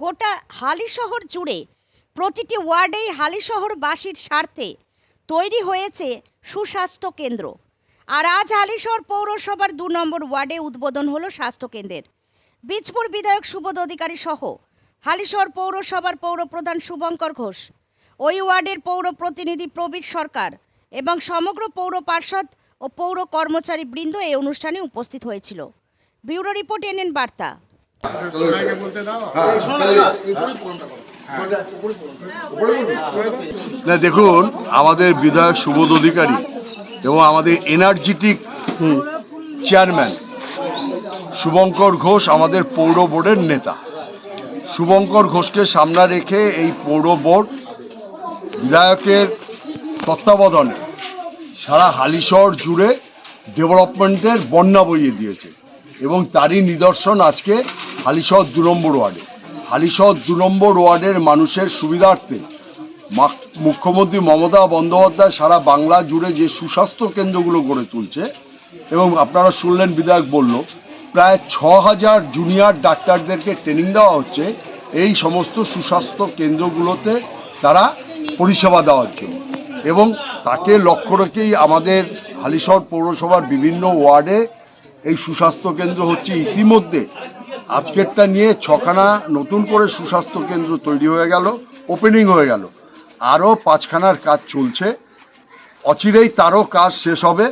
গোটা হালিশহর জুড়ে প্রতিটি ওয়ার্ডেই হালিশহরবাসীর স্বার্থে তৈরি হয়েছে সুস্বাস্থ্য কেন্দ্র। আর আজ হালিশহর পৌরসভার দু নম্বর ওয়ার্ডে উদ্বোধন হলো স্বাস্থ্যকেন্দ্রের বীজপুর বিধায়ক সুবোধ অধিকারী সহ হালিশহর পৌরসভার পৌরপ্রধান শুভঙ্কর ঘোষ, ওই ওয়ার্ডের পৌর প্রতিনিধি প্রবীর সরকার এবং সমগ্র পৌর পার্ষদ ও পৌর কর্মচারী বৃন্দ এই অনুষ্ঠানে উপস্থিত হয়েছিল। ব্যুরো রিপোর্ট এনএন বার্তা। না, দেখুন, আমাদের বিধায়ক সুবোধ অধিকারী এবং আমাদের এনার্জেটিক চেয়ারম্যান শুভঙ্কর ঘোষ আমাদের পৌর বোর্ডের নেতা। শুভঙ্কর ঘোষকে সামনে রেখে এই পৌর বোর্ড বিধায়কের তত্ত্বাবধানে সারা হালিশহর জুড়ে ডেভেলপমেন্টের বন্যা বইয়ে দিয়েছে। এবং তারই নিদর্শন আজকে হালিশহর দু নম্বর ওয়ার্ডে। হালিশহর দু নম্বর ওয়ার্ডের মানুষের সুবিধার্থে মুখ্যমন্ত্রী মমতা বন্দ্যোপাধ্যায় সারা বাংলা জুড়ে যে সুস্বাস্থ্য কেন্দ্রগুলো গড়ে তুলছে, এবং আপনারা শুনলেন বিধায়ক বলল, প্রায় ছ হাজার জুনিয়র ডাক্তারদেরকে ট্রেনিং দেওয়া হচ্ছে এই সমস্ত সুস্বাস্থ্য কেন্দ্রগুলোতে তারা পরিষেবা দেওয়ার জন্য। এবং তাকে লক্ষ্য রেখেই আমাদের হালিশহর পৌরসভার বিভিন্ন ওয়ার্ডে এই সুস্বাস্থ্য কেন্দ্র হচ্ছে ইতিমধ্যে। আজকেরটা নিয়ে ছখানা নতুন করে সুস্বাস্থ্য কেন্দ্র তৈরি হয়ে গেল ওপেনিং হয়ে গেল। আরও পাঁচখানার কাজ চলছে। অচিরেই তারও কাজ শেষ হবে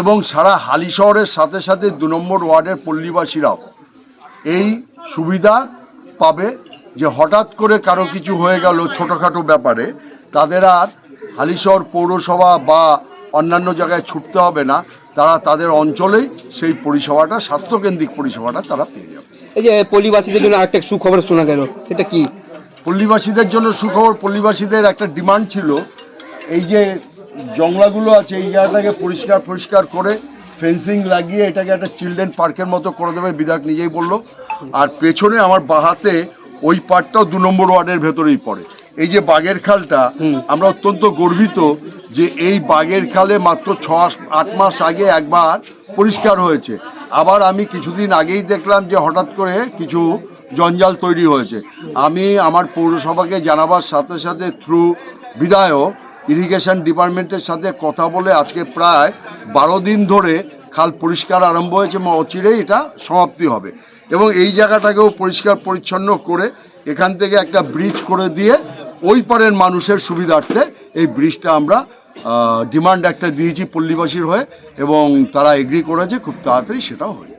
এবং সারা হালি শহরের সাথে সাথে দু নম্বর ওয়ার্ডের পল্লীবাসীরাও এই সুবিধা পাবে যে হঠাৎ করে কারও কিছু হয়ে গেল ছোটোখাটো ব্যাপারে, তাদের আর হালিশহর পৌরসভা বা অন্যান্য জায়গায় ছুটতে হবে না। তারা তাদের অঞ্চলেই সেই পরিষেবাটা স্বাস্থ্যকেন্দ্রিক পরিষেবাটা তারা পেয়ে যাবে। এই যে পল্লীবাসীদের জন্য আরেকটা সুখবর শোনা গেল সেটা কি? পল্লীবাসীদের জন্য সুখবর পল্লীবাসীদের একটা ডিমান্ড ছিল এই যে জংলাগুলো আছে এই জায়গাটাকে পরিষ্কার পরিষ্কার করে ফেন্সিং লাগিয়ে এটাকে একটা চিলড্রেন পার্কের মতো করে দেবে বিধায়ক নিজেই বলল। আর পেছনে আমার বাহাতে ওই পার্কটাও দু নম্বর ওয়ার্ডের ভেতরেই পড়ে। এই যে বাগের খালটা আমরা অত্যন্ত গর্বিত যে এই বাগের খালে মাত্র ছ, আট মাস আগে একবার পরিষ্কার হয়েছে। আবার আমি কিছুদিন আগেই দেখলাম যে হঠাৎ করে কিছু জঞ্জাল তৈরি হয়েছে। আমি আমার পৌরসভাকে জানাবার সাথে সাথে থ্রু বিধায়ক ইরিগেশন ডিপার্টমেন্টের সাথে কথা বলে আজকে প্রায় বারো দিন ধরে খাল পরিষ্কার আরম্ভ হয়েছে এবং অচিরেই এটা সমাপ্তি হবে। এবং এই জায়গাটাকেও পরিষ্কার পরিচ্ছন্ন করে এখান থেকে একটা ব্রিজ করে দিয়ে ওই পারের মানুষের সুবিধার্থে এই ব্রিজটা আমরা ডিমান্ড একটা দিয়েছি পল্লীবাসীর হয়ে এবং তারা এগ্রি করেছে খুব তাড়াতাড়ি সেটাও হয়ে।